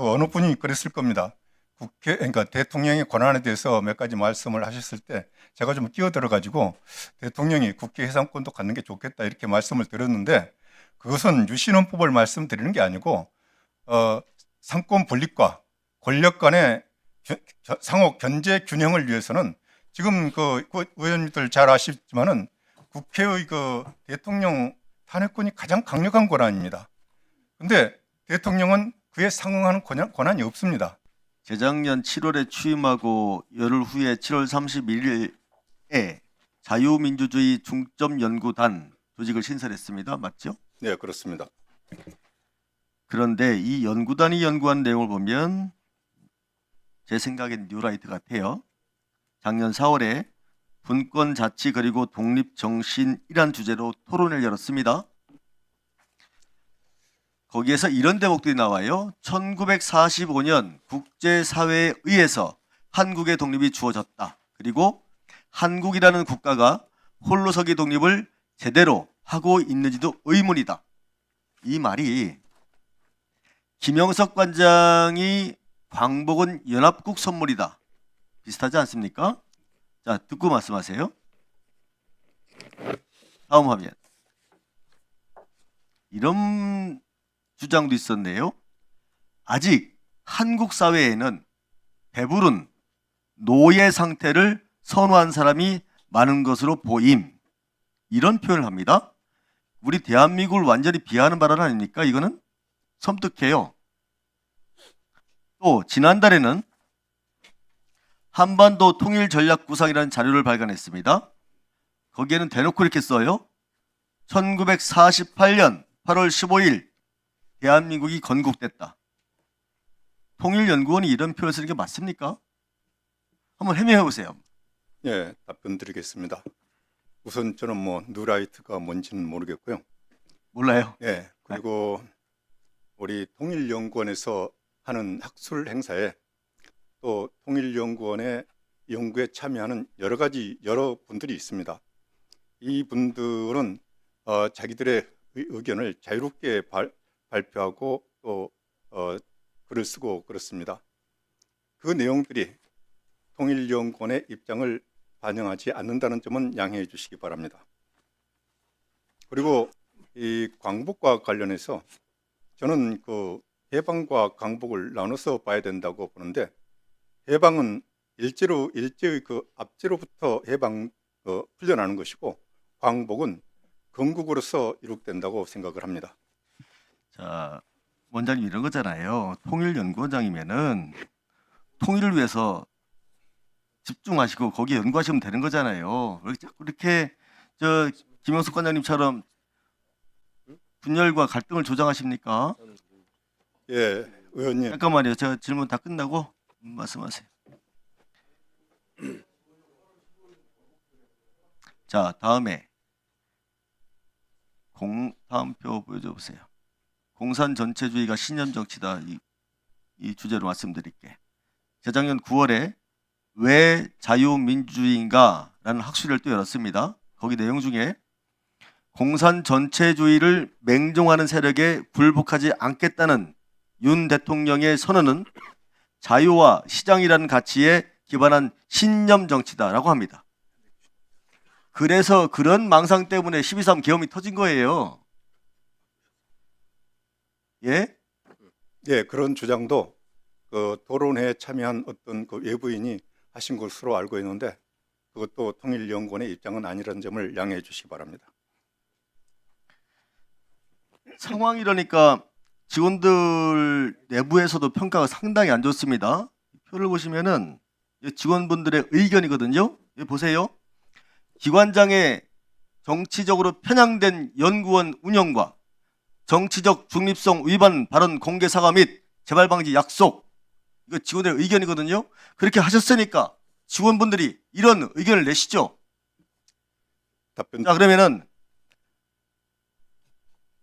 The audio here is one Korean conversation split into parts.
그 어느 분이 그랬을 겁니다. 국회 그러니까 대통령의 권한에 대해서 몇 가지 말씀을 하셨을 때 제가 좀 끼어들어 가지고 대통령이 국회 해상권도 갖는 게 좋겠다 이렇게 말씀을 드렸는데 그것은 유신헌법을 말씀드리는 게 아니고 어, 상권 분립과 권력 간의 상호 견제 균형을 위해서는 지금 그, 그 의원님들 잘 아시지만은 국회의 그 대통령 탄핵권이 가장 강력한 권한입니다. 근데 대통령은 그에 상응하는 권한, 권한 이 없습니다. 재작년 7월에 취임하고 열흘 후에 7월 31일에 자유민주주의 중점연구단 조직을 신설했습니다. 맞죠? 네, 그렇습니다. 그런데 이 연구단이 연구한 내용을 보면 제 생각엔 뉴라이트 같아요. 작년 4월에 분권 자치 그리고 독립 정신이란 주제로 토론을 열었습니다. 거기에서 이런 대목들이 나와요. 1945년 국제사회에 의해서 한국의 독립이 주어졌다. 그리고 한국이라는 국가가 홀로서기 독립을 제대로 하고 있는지도 의문이다. 이 말이 김영석 관장이 광복은 연합국 선물이다. 비슷하지 않습니까? 자, 듣고 말씀하세요. 다음 화면. 이런 주장도 있었네요. 아직 한국 사회에는 배부른 노예 상태를 선호한 사람이 많은 것으로 보임. 이런 표현을 합니다. 우리 대한민국을 완전히 비하하는 발언 아닙니까? 이거는 섬뜩해요. 또 지난달에는 한반도 통일 전략 구상이라는 자료를 발간했습니다. 거기에는 대놓고 이렇게 써요. 1948년 8월 15일 대한민국이 건국됐다. 통일연구원이 이런 표현을 쓰는 게 맞습니까? 한번 해명해 보세요. 예, 답변 드리겠습니다. 우선 저는 뭐 누라이트가 뭔지는 모르겠고요. 몰라요. 예, 그리고 우리 통일연구원에서 하는 학술 행사에 또 통일연구원의 연구에 참여하는 여러 가지 여러 분들이 있습니다. 이 분들은 어, 자기들의 의- 의견을 자유롭게 발, 발표하고 또 어, 글을 쓰고 그렇습니다. 그 내용들이 통일연구원의 입장을 반영하지 않는다는 점은 양해해 주시기 바랍니다. 그리고 이 광복과 관련해서 저는 그 해방과 광복을 나눠서 봐야 된다고 보는데 해방은 일제로 일제의 그 압제로부터 해방 어, 풀려나는 것이고 광복은 건국으로서 이룩된다고 생각을 합니다. 자, 원장님 이런 거잖아요. 통일연구원장이면은 통일을 위해서 집중하시고 거기에 연구하시면 되는 거잖아요. 왜 자꾸 이렇게 저 김영숙 관장님처럼 분열과 갈등을 조장하십니까? 예, 의원님. 잠깐만요. 제가 질문 다 끝나고 말씀하세요. 자, 다음에 공 다음 표 보여줘 보세요. 공산 전체주의가 신념 정치다 이, 이 주제로 말씀드릴게. 재작년 9월에 왜 자유민주주의인가라는 학술을 또 열었습니다. 거기 내용 중에 공산 전체주의를 맹종하는 세력에 굴복하지 않겠다는 윤 대통령의 선언은 자유와 시장이라는 가치에 기반한 신념 정치다라고 합니다. 그래서 그런 망상 때문에 12.3 계엄이 터진 거예요. 예? 예, 그런 주장도 그 토론회에 참여한 어떤 그 외부인이 하신 것으로 알고 있는데 그것도 통일연구원의 입장은 아니라는 점을 양해해 주시기 바랍니다. 상황이 이러니까 직원들 내부에서도 평가가 상당히 안 좋습니다. 표를 보시면은 이 직원분들의 의견이거든요. 보세요. 기관장의 정치적으로 편향된 연구원 운영과 정치적 중립성 위반 발언 공개 사과 및 재발 방지 약속 이거 직원들의 의견이거든요. 그렇게 하셨으니까 직원분들이 이런 의견을 내시죠. 답변 자 그러면은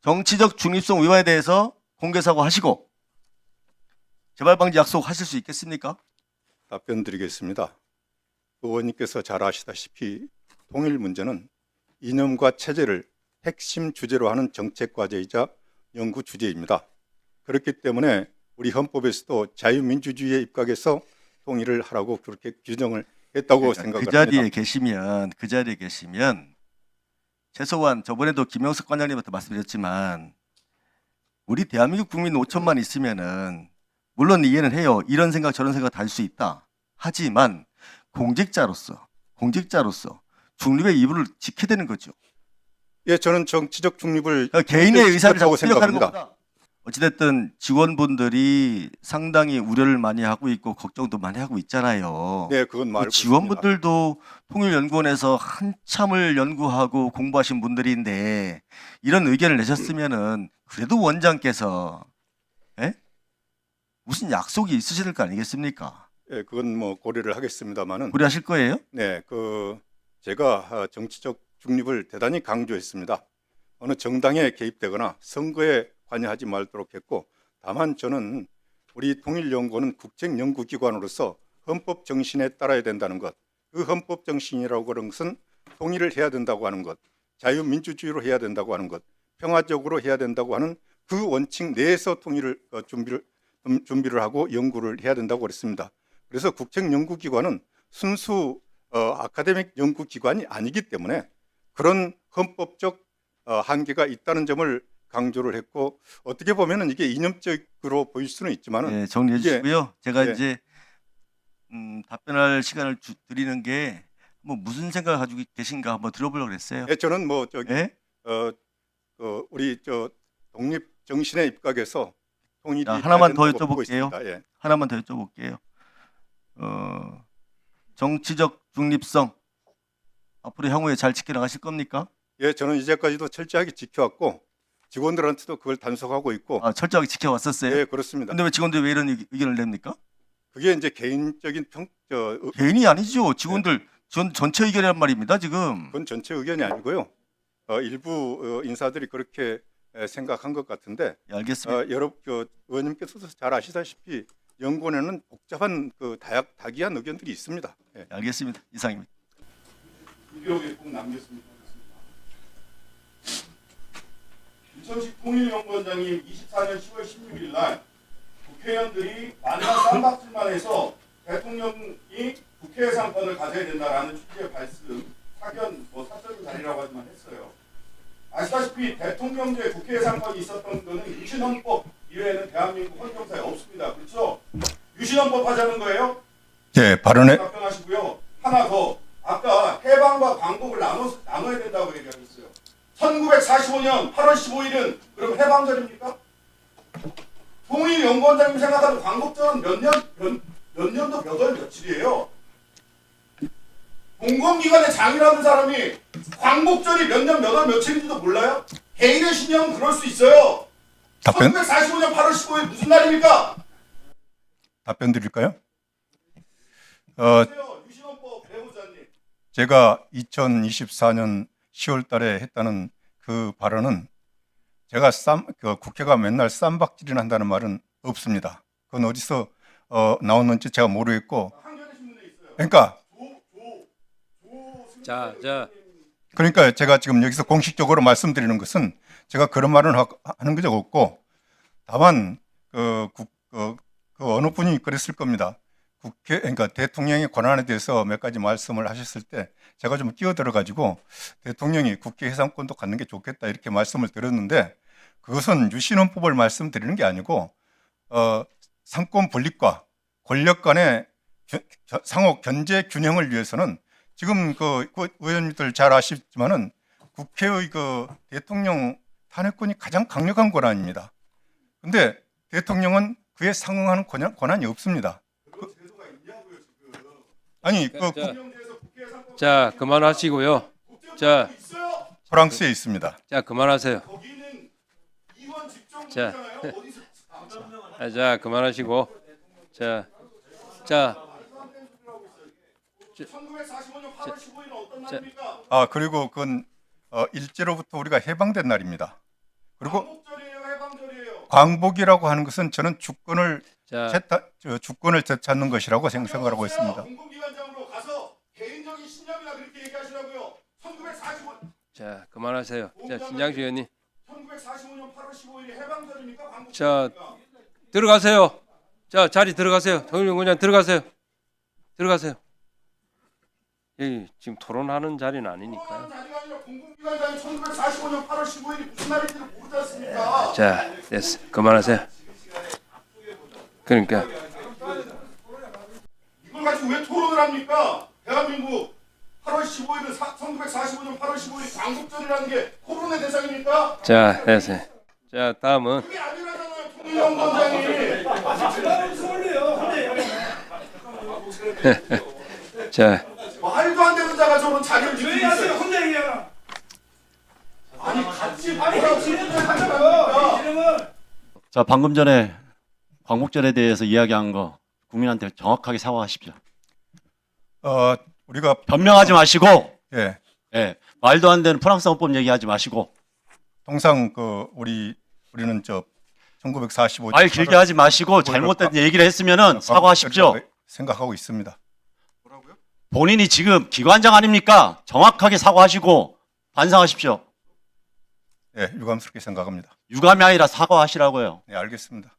정치적 중립성 위반에 대해서 공개 사과하시고 재발 방지 약속 하실 수 있겠습니까? 답변 드리겠습니다. 의원님께서 잘 아시다시피 통일 문제는 이념과 체제를 핵심 주제로 하는 정책 과제이자 연구 주제입니다. 그렇기 때문에 우리 헌법에서도 자유민주주의에 입각해서 통일을 하라고 그렇게 규정을 했다고 그러니까 생각을 그 자리에 합니다. 계시면 그 자리에 계시면 최소한 저번에도 김영석 관장님한테 말씀드렸지만 우리 대한민국 국민 5천만 있으면은 물론 이해는 해요. 이런 생각 저런 생각 다 할 수 있다. 하지만 공직자로서 공직자로서 중립의 이유를 지켜야 되는 거죠. 예, 저는 정치적 중립을 그러니까 개인의 의사를 자꾸 생각합니다. 것보다 어찌됐든 직원분들이 상당히 우려를 많이 하고 있고 걱정도 많이 하고 있잖아요. 네, 그건 그 말고 지원분들도 통일연구원에서 한참을 연구하고 공부하신 분들인데 이런 의견을 내셨으면은 그래도 원장께서 예? 무슨 약속이 있으실 거 아니겠습니까? 예, 그건 뭐 고려를 하겠습니다만은 고려하실 거예요? 네, 그 제가 아, 정치적 중립을 대단히 강조했습니다. 어느 정당에 개입되거나 선거에 관여하지 말도록 했고, 다만 저는 우리 통일연구원은 국책연구기관으로서 헌법 정신에 따라야 된다는 것, 그 헌법 정신이라고 하는 것은 통일을 해야 된다고 하는 것, 자유민주주의로 해야 된다고 하는 것, 평화적으로 해야 된다고 하는 그 원칙 내에서 통일을 어, 준비를 음, 준비를 하고 연구를 해야 된다고 그랬습니다. 그래서 국책연구기관은 순수 어, 아카데믹 연구기관이 아니기 때문에 그런 헌법적 어, 한계가 있다는 점을 강조를 했고 어떻게 보면은 이게 이념적으로 보일 수는 있지만은 네, 정리해 주시고요. 제가 네. 이제 음, 답변할 시간을 주, 드리는 게 뭐 무슨 생각을 가지고 계신가 한번 들어보려고 그랬어요. 예, 저는 뭐 저기 예? 어, 그 우리 저 독립 정신에 입각해서 통일이 자, 하나만 더 여쭤볼게요. 예. 하나만 더 여쭤볼게요. 어, 정치적 중립성 앞으로 향후에 잘 지켜나가실 겁니까? 예, 저는 이제까지도 철저하게 지켜왔고 직원들한테도 그걸 단속하고 있고 아, 철저하게 지켜왔었어요. 예, 그렇습니다. 근데 왜 직원들이 왜 이런 의- 의견을 냅니까? 그게 이제 개인적인 평, 저, 어, 개인이 아니죠. 직원들 전 전체 의견이란 말입니다. 지금. 그건 전체 의견이 아니고요. 어, 일부 어, 인사들이 그렇게 에, 생각한 것 같은데 예, 알겠습니다. 어, 여러 그 의원님께서도 잘 아시다시피 연구원에는 복잡한 그 다약 다기한 의견들이 있습니다. 예. 예, 알겠습니다. 이상입니다. 비디오에 꼭 남겼습니다. 2010 통일연구원장이 24년 10월 16일 날 국회의원들이 만난 쌈박질만 해서 대통령이 국회 예산권을 가져야 된다라는 취지의 말씀, 사견, 뭐 사적인 자리라고 하지만 했어요. 아시다시피 대통령제 국회 예산권이 있었던 거는 유신헌법 이외에는 대한민국 헌정사에 없습니다. 그렇죠? 유신헌법 하자는 거예요? 예, 발언에 답변하시고요. 하나 더. 아까 해방과 광복을 나눠, 나눠야 된다고 얘기하셨어요. 1945년 8월 15일은 그럼 해방절입니까? 통일연구원장님 생각하는 광복절은 몇 년, 몇, 몇 년도 몇 월 며칠이에요? 공공기관의 장이라는 사람이 광복절이 몇 년 몇 월 며칠인지도 몰라요? 개인의 신념은 그럴 수 있어요. 답변 1945년 8월 15일 무슨 날입니까? 답변 드릴까요? 어. 제가 2024년 10월 달에 했다는 그 발언은 제가 쌈, 그 국회가 맨날 쌈박질을 한다는 말은 없습니다. 그건 어디서 어, 나왔는지 제가 모르겠고, 그러니까 자, 자, 그러니까 제가 지금 여기서 공식적으로 말씀드리는 것은 제가 그런 말은 하- 하는 게 없고 다만 그, 국, 그, 그 어느 분이 그랬을 겁니다. 국회 그러니까 대통령의 권한에 대해서 몇 가지 말씀을 하셨을 때 제가 좀 끼어들어 가지고 대통령이 국회 해상권도 갖는 게 좋겠다 이렇게 말씀을 드렸는데 그것은 유신헌법을 말씀드리는 게 아니고 어, 상권 분립과 권력 간의 상호 견제 균형을 위해서는 지금 그, 그 의원님들 잘 아시지만은 국회의 그 대통령 탄핵권이 가장 강력한 권한입니다. 근데 대통령은 그에 상응하는 권한, 권한이 없습니다. 그- 아니 그 자, 국- 자, 그만하시고요. 자, 프랑스에 있습니다. 자, 그만하세요. 자, 아, 자, 그만하시고, 자, 자, 1945년 8월 15일은 어떤 자, 날입니까? 아 그리고 그건 어, 일제로부터 우리가 해방된 날입니다. 그리고. 광복이라고 하는 것은 저는 주권을 자, 저, 주권을 되찾는 것이라고 생각하고 있습니다. 공공기관장으로 가서 개인적인 신념이나 그렇게 얘기하시라고요. 1945, 자, 그만하세요. 자, 신장주 의원님, 1945년 8월 15일이 해방절입니까? 자, 광복절입니까? 들어가세요. 자, 자리 들어가세요. 통일연구원장 들어가세요. 들어가세요. 여기 지금 토론하는 자리는 아니니까요. 자리가 아니라 공공기관장이 1945년 8월 15일이 무슨 날인지를 모르지 않습니까? 자, 됐어. 그만하세요. 그러니까 이걸 가지고 왜 토론을 합니까? 대한민국 8월 15일은 1945년 8월 15일 광복절이라는 게 토론의 대상입니까? 자, 됐어요. 자, 다음은 그게 아니라잖아요, 통일연구원장이. 자, 말도 안 되는 자가 저런 자리를 지키고 있어요. 혼자 얘기하라. 아니 같이 뭐라고 하니까 자, 방금 전에 광복절에 대해서 이야기한 거 국민한테 정확하게 사과하십시오. 어, 우리가 변명하지 마시고, 예, 예, 말도 안 되는 프랑스 헌법 얘기하지 마시고, 통상 그 우리 우리는 저 1945. 말 길게 하지 마시고 잘못된 얘기를 했으면은 사과하십시오. 생각하고 있습니다. 본인이 지금 기관장 아닙니까? 정확하게 사과하시고 반성하십시오. 예, 유감스럽게 생각합니다. 유감이 아니라 사과하시라고요. 네, 알겠습니다.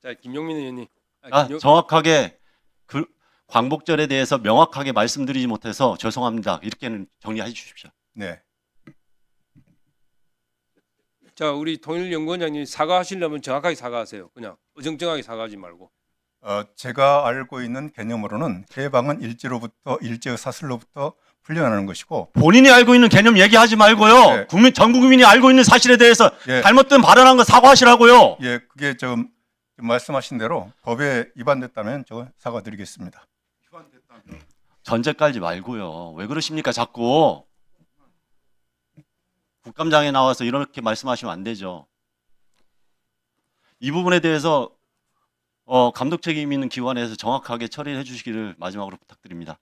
자, 자 김용민 의원님. 아, 김용- 정확하게 그 광복절에 대해서 명확하게 말씀드리지 못해서 죄송합니다. 이렇게는 정리해 주십시오. 네. 자, 우리 통일연구원장님 사과하시려면 정확하게 사과하세요. 그냥 어정쩡하게 사과하지 말고. 어, 제가 알고 있는 개념으로는 해방은 일제로부터 일제의 사슬로부터 풀려나는 것이고 본인이 알고 있는 개념 얘기하지 말고요. 네. 국민 전 국민이 알고 있는 사실에 대해서 예. 잘못된 발언한 거 사과하시라고요. 예, 그게 좀 말씀하신 대로 법에 위반됐다면 저 사과드리겠습니다. 전제 깔지 말고요. 왜 그러십니까, 자꾸? 국감장에 나와서 이렇게 말씀하시면 안 되죠. 이 부분에 대해서 어, 감독 책임 있는 기관에서 정확하게 처리해 주시기를 마지막으로 부탁드립니다.